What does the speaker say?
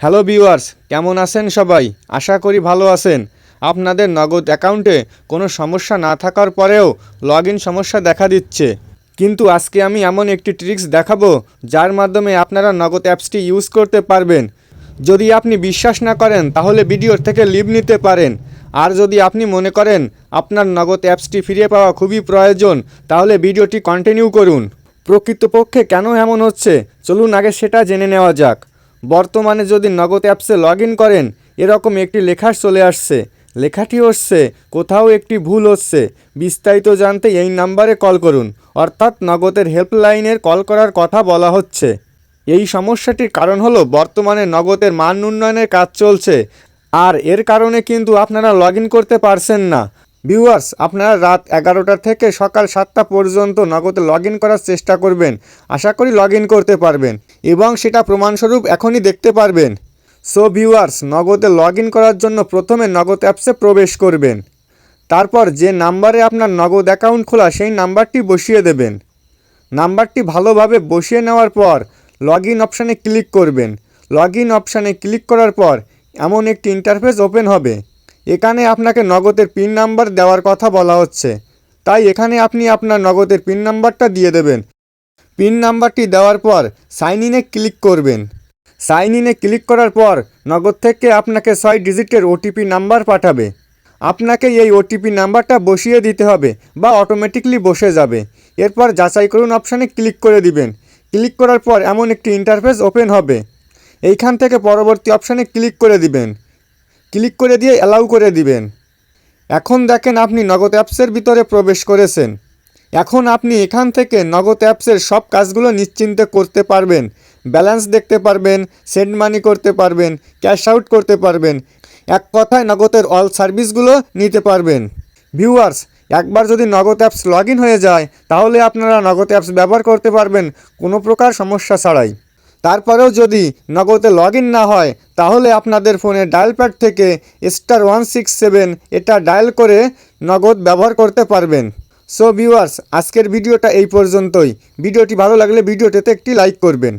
Hello viewers, কেমন আছেন সবাই? আশা করি ভালো আছেন। আপনাদের নগদ অ্যাকাউন্টে কোনো সমস্যা না থাকার পরেও লগ সমস্যা দেখা দিচ্ছে। কিন্তু আজকে আমি এমন একটি ট্রিক্স দেখাবো, যার মাধ্যমে আপনারা নগদ অ্যাপসটি ইউজ করতে পারবেন। যদি আপনি বিশ্বাস না করেন, তাহলে ভিডিওর থেকে লিভ নিতে পারেন। আর যদি আপনি মনে করেন, আপনার নগদ অ্যাপসটি ফিরে পাওয়া খুবই প্রয়োজন, তাহলে ভিডিওটি কন্টিনিউ করুন। প্রকৃতপক্ষে কেন এমন হচ্ছে? চলুন আগে সেটা জেনে নেওয়া যাক। বর্তমানে যদি নগদ অ্যাপসে লগ করেন, এরকম একটি লেখা চলে আসছে। লেখাটি হচ্ছে, কোথাও একটি ভুল হচ্ছে। বিস্তারিত জানতে এই নাম্বারে কল করুন। অর্থাৎ নগদের হেল্পলাইনের কল করার কথা বলা হচ্ছে। এই সমস্যাটির কারণ হলো, বর্তমানে নগদের মান উন্নয়নের কাজ চলছে। আর এর কারণে কিন্তু আপনারা লগ করতে পারছেন না। ভিউয়ার্স, আপনারা রাত এগারোটা থেকে সকাল সাতটা পর্যন্ত নগদে লগ করার চেষ্টা করবেন। আশা করি লগ করতে পারবেন এবং সেটা প্রমাণস্বরূপ এখনই দেখতে পারবেন। সো ভিউয়ার্স নগদে লগ করার জন্য প্রথমে নগদ অ্যাপসে প্রবেশ করবেন। তারপর যে নাম্বারে আপনার নগদ অ্যাকাউন্ট খোলা, সেই নাম্বারটি বসিয়ে দেবেন। নাম্বারটি ভালোভাবে বসিয়ে নেওয়ার পর লগ ইন অপশানে ক্লিক করবেন। লগ ইন অপশানে ক্লিক করার পর এমন একটি ইন্টারফেস ওপেন হবে। এখানে আপনাকে নগদের পিন নাম্বার দেওয়ার কথা বলা হচ্ছে। তাই এখানে আপনি আপনার নগদের পিন নাম্বারটা দিয়ে দেবেন। পিন নাম্বারটি দেওয়ার পর সাইন ইনে ক্লিক করবেন। সাইন ইনে ক্লিক করার পর নগদ থেকে আপনাকে ছয় ডিজিটের ওটিপি নাম্বার পাঠাবে। আপনাকে এই ওটিপি নাম্বারটা বসিয়ে দিতে হবে বা অটোমেটিকলি বসে যাবে। এরপর যাচাই করুন অপশানে ক্লিক করে দিবেন। ক্লিক করার পর এমন একটি ইন্টারফেস ওপেন হবে। এইখান থেকে পরবর্তী অপশানে ক্লিক করে দিবেন। ক্লিক করে দিয়ে অ্যালাউ করে দিবেন। এখন দেখেন আপনি নগদ অ্যাপসের ভিতরে প্রবেশ করেছেন। এখন আপনি এখান থেকে নগদ অ্যাপসের সব কাজগুলো নিশ্চিন্তে করতে পারবেন। ব্যালেন্স দেখতে পারবেন সেন্ড মানি করতে পারবেন ক্যাশ আউট করতে পারবেন। এক কথায় নগদের অল সার্ভিসগুলো নিতে পারবেন। ভিউয়ার্স একবার যদি নগদ অ্যাপস লগ হয়ে যায়, তাহলে আপনারা নগদ অ্যাপস ব্যবহার করতে পারবেন, কোনো প্রকার সমস্যা ছাড়াই। তারপরেও যদি নগদে লগ না হয়, তাহলে আপনাদের ফোনে ডায়াল প্যাড থেকে স্টার ওয়ান সিক্স সেভেন এটা ডায়াল করে নগদ ব্যবহার করতে পারবেন। সো ভিউয়ার্স আজকের ভিডিওটা এই পর্যন্তই। ভিডিওটি ভালো লাগলে ভিডিওটিতে একটি লাইক করবেন।